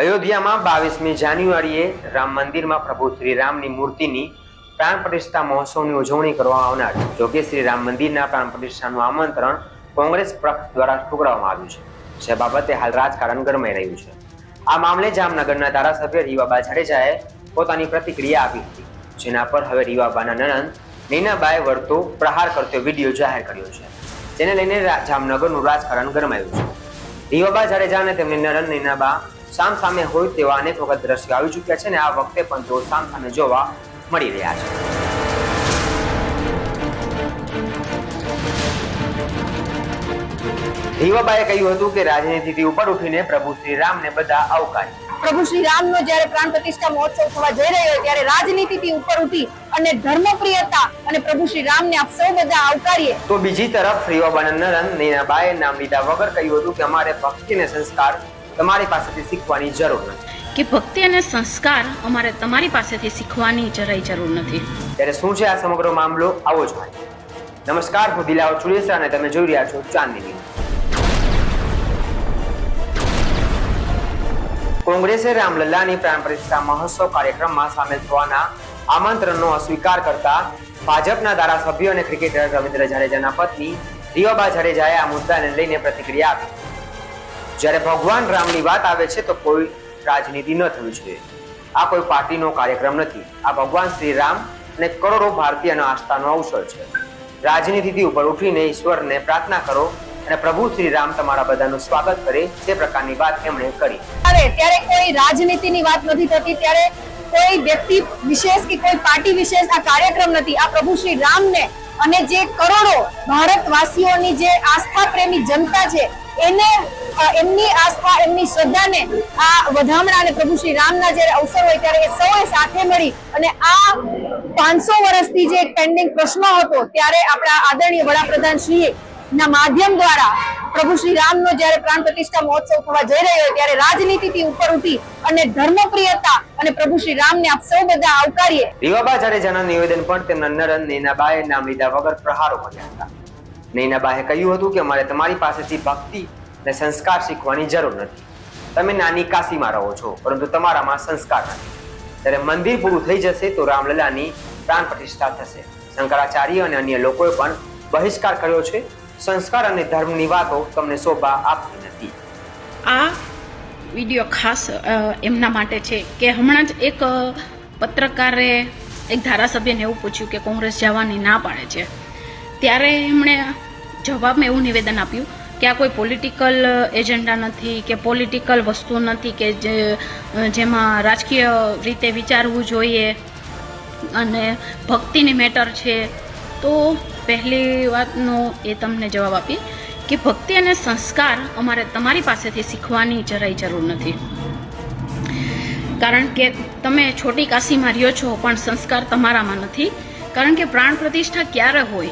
અયોધ્યામાં બાવીસમી જાન્યુઆરીએ રામ મંદિરમાં પ્રભુ શ્રી રામની મૂર્તિની પ્રાણ પ્રતિષ્ઠા મહોત્સવની ઉજવણી કરવામાં આવનાર જોકે શ્રી રામ મંદિરના પ્રાણ પ્રતિષ્ઠાનું આમંત્રણ કોંગ્રેસ પક્ષ દ્વારા ઠુકરાવવામાં આવ્યું છે. જે બાબતે હાલ રાજકારણ ગરમાઈ રહ્યું છે. આ મામલે જામનગરના ધારાસભ્ય રીવાબા જાડેજાએ પોતાની પ્રતિક્રિયા આપી હતી, જેના પર હવે રીવાબાના નણંદ નૈનાબાએ વળતો પ્રહાર કરતો વીડિયો જાહેર કર્યો છે. જેને લઈને જામનગરનું રાજકારણ ગરમાયું છે. રીવાબા જાડેજા અને તેમની નણંદ નૈનાબા સામ સામે હોય તેવા અનેક વખત દ્રશ્યો આવી ચૂક્યા છે અને આ વખતે પણ તેઓ સામ સામે જોવા મળી રહ્યા છે. રીવાબાએ કહ્યું હતું કે રાજનીતિથી ઉપર ઉઠીને પ્રભુ શ્રી રામને બધા આવકારી. પ્રભુ શ્રી રામનો જ્યારે પ્રાણ પ્રતિષ્ઠા મહોત્સવ થવા જઈ રહ્યો હોય ત્યારે રાજનીતિથી ઉપર ઉઠી અને ધર્મપ્રિયતા અને પ્રભુ શ્રી રામને આપ સૌ બધા આવકારીએ. તો બીજી તરફ રીવાબાના નરન નીનાબાએ નામ લીધા વગર કહ્યું હતું કે અમારે ભક્તિ અને સંસ્કાર તમારી પાસેથી શીખવાની જરૂર નથી. કે ભક્તિ અને સંસ્કાર અમારે તમારી પાસેથી શીખવાની જરાય જરૂર નથી. ત્યારે શું છે આ સમગ્ર મામલો? આવો જ હોય નમસ્કાર હું દિલાવ ચુડેસા અને તમે જોઈ રહ્યા છો ચાંદની ન્યૂઝ. કોંગ્રેસે રામલલ્લાની પ્રાણ પ્રતિષ્ઠા મહોત્સવ કાર્યક્રમમાં સામેલ થવાના આમંત્રણનો અસ્વીકાર કરતા ભાજપના ધારાસભ્ય અને ક્રિકેટર રવિન્દ્ર જાડેજાના પત્ની રીવાબા જાડેજાએ આ મુદ્દાને લઈને પ્રતિક્રિયા આપી. જ્યારે ભગવાન રામની વાત આવે છે તો કોઈ રાજનીતિ ન થવી જોઈએ. આ કોઈ પાર્ટીનો કાર્યક્રમ નથી. આ ભગવાન શ્રી રામ અને કરોડો ભારતીયના આસ્થાનો અવસર છે. રાજનીતિથી ઉપર ઉઠીને ઈશ્વરને પ્રાર્થના કરો અને પ્રભુ શ્રી રામ તમારા બધાનું સ્વાગત કરે તે પ્રકારની વાત એમણે કરી. ત્યારે કોઈ રાજનીતિની વાત નથી થતી, ત્યારે કોઈ વ્યક્તિ વિશેષ કે કોઈ પાર્ટી વિશેષ આ કાર્યક્રમ નથી. આ પ્રભુ શ્રી રામને અને જે કરોડો ભારતવાસીઓની જે આસ્થા પ્રેમી જનતા છે એને એમની આસ્થા, એમની શ્રદ્ધાને આ વધામણા અને પ્રભુ શ્રી રામના જ્યારે અવસર હોય ત્યારે એ સૌએ સાથે મળી અને આ પાંચસો વર્ષથી જે પેન્ડિંગ પ્રશ્ન હતો ત્યારે આપણા આદરણીય વડાપ્રધાન શ્રીએ ના માધ્યમ દ્વારા પ્રભુ શ્રી રામનો જ્યારે પ્રાણ પ્રતિષ્ઠા મહોત્સવ થવા જઈ રહ્યો હોય ત્યારે રાજનીતિથી ઉપર ઉઠી અને ધર્મપ્રિયતા અને પ્રભુ શ્રી રામને આપ સૌ બધા આવકારીએ. રીવાબા જાડેજાના નિવેદન પણ તેમના નરન, નૈનાબાએ નામ લીધા વગર પ્રહારો કર્યા હતા. નૈનાબાએ કહ્યું હતું કે અમારે તમારી પાસેથી ભક્તિ અને સંસ્કાર શીખવાની જરૂર નથી. તમે નાની કાશીમાં રહો છો, પરંતુ તમારામાં સંસ્કાર નથી. ત્યારે મંદિર પૂરું થઈ જશે તો રામલલાની પ્રાણ પ્રતિષ્ઠા થશે. શંકરાચાર્ય અને અન્ય લોકોએ પણ બહિષ્કાર કર્યો છે. સંસ્કાર અને ધર્મની વાતો તમને શોભા આપતી નથી. આ વીડિયો ખાસ એમના માટે છે કે હમણાં જ એક પત્રકારે એક ધારાસભ્યને એવું પૂછ્યું કે કોંગ્રેસ જવાની ના પાડે છે. ત્યારે એમણે જવાબમાં એવું નિવેદન આપ્યું કે આ કોઈ પોલિટિકલ એજન્ડા નથી, કે પોલિટિકલ વસ્તુ નથી, કે જે, જેમાં રાજકીય રીતે વિચારવું જોઈએ અને ભક્તિની મેટર છે. તો પહેલી વાતનો એ તમને જવાબ આપી કે ભક્તિ અને સંસ્કાર અમારે તમારી પાસેથી શીખવાની જરાય જરૂર નથી. કારણ કે તમે છોટી કાશીમાં રહ્યો છો, પણ સંસ્કાર તમારામાં નથી. કારણ કે પ્રાણ પ્રતિષ્ઠા ક્યારે હોય?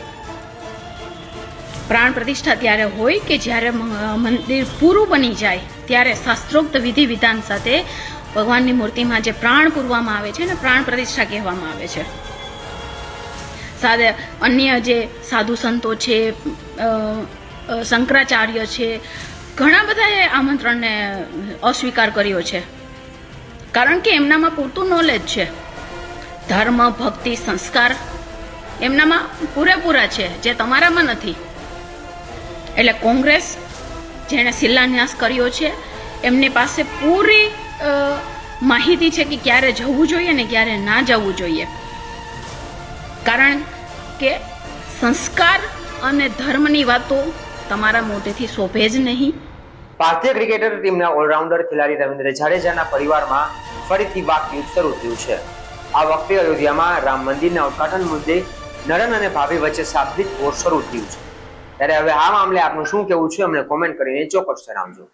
પ્રાણ પ્રતિષ્ઠા ત્યારે હોય કે જ્યારે મંદિર પૂરું બની જાય, ત્યારે શાસ્ત્રોક્ત વિધિ વિધાન સાથે ભગવાનની મૂર્તિમાં જે પ્રાણ પૂરવામાં આવે છે ને પ્રાણ પ્રતિષ્ઠા કહેવામાં આવે છે. સાથે અન્ય જે સાધુ સંતો છે શંકરાચાર્ય છે, ઘણા બધાએ આમંત્રણને અસ્વીકાર કર્યો છે. કારણ કે એમનામાં પૂરતું નોલેજ છે. ધર્મ, ભક્તિ, સંસ્કાર એમનામાં પૂરેપૂરા છે, જે તમારામાં નથી. એટલે કોંગ્રેસ જેણે શિલાન્યાસ કર્યો છે, એમની પાસે પૂરી માહિતી છે કે ક્યારે જવું જોઈએ ને ક્યારે ના જવું જોઈએ. કારણ કે સંસ્કાર અને ધર્મની વાતો તમારા મોઢેથી શોભે જ નહીં. ભારતીય ક્રિકેટર ટીમના ઓલરાઉન્ડર ખેલાડી રવિન્દ્ર જાડેજાના પરિવારમાં ફરીથી વાકયુદ્ધ શરૂ થયું છે. આ વખતે અયોધ્યામાં રામ મંદિરના ઉદઘાટન મુદ્દે નરન અને ભાભી વચ્ચે શાબ્દિક વોર શરૂ થયું છે. ત્યારે હવે આ મામલે આપનું શું કહેવું છે અમને કોમેન્ટ કરીને ચોક્કસ જણાવજો.